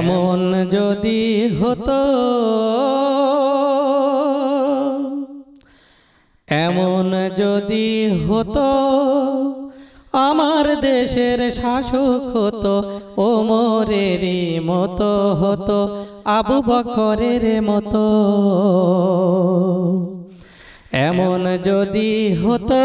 এমন যদি হতো, এমন যদি হতো, আমার দেশের শাসক হতো ওমরেরই মতো হতো, আবু বকরের মতো। এমন যদি হতো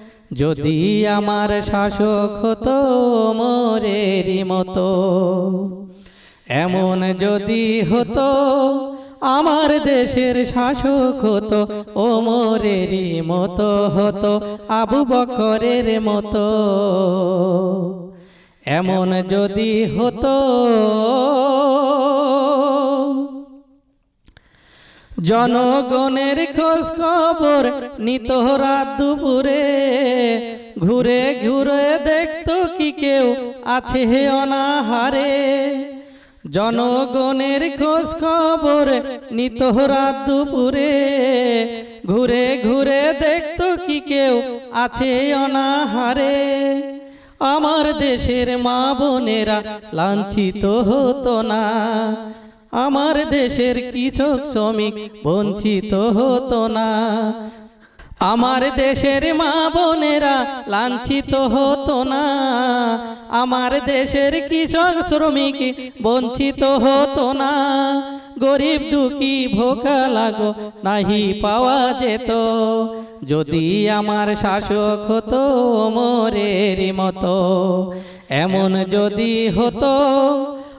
যদি আমার শাসক হতো মোরেরই মতো এমন যদি হতো আমার দেশের শাসক হতো ও মোরেরই মতো হতো আবু বকরের মতো। এমন যদি হতো জনগণের খোঁজ খবর নিত রাত দুপুরে। ঘুরে ঘুরে দেখতো কি কেউ আছে হে অনাহারে। জনগণের খোঁজ খবর নিত রাত দুপুরে। ঘুরে ঘুরে দেখতো কি কেউ আছে অনাহারে। আমার দেশের মা বোনেরা লাঞ্ছিত হতো না। আমার দেশের কৃষক শ্রমিক বঞ্চিত হতো না। আমার দেশের মা বোনেরা লাঞ্ছিত হতো না। আমার দেশের কৃষক শ্রমিক বঞ্চিত হতো না। গরিব দুঃখী ভোকা লাগো, নাহি পাওয়া যেত। যদি আমার শাসক হতো মোরের মতো, এমন যদি হতো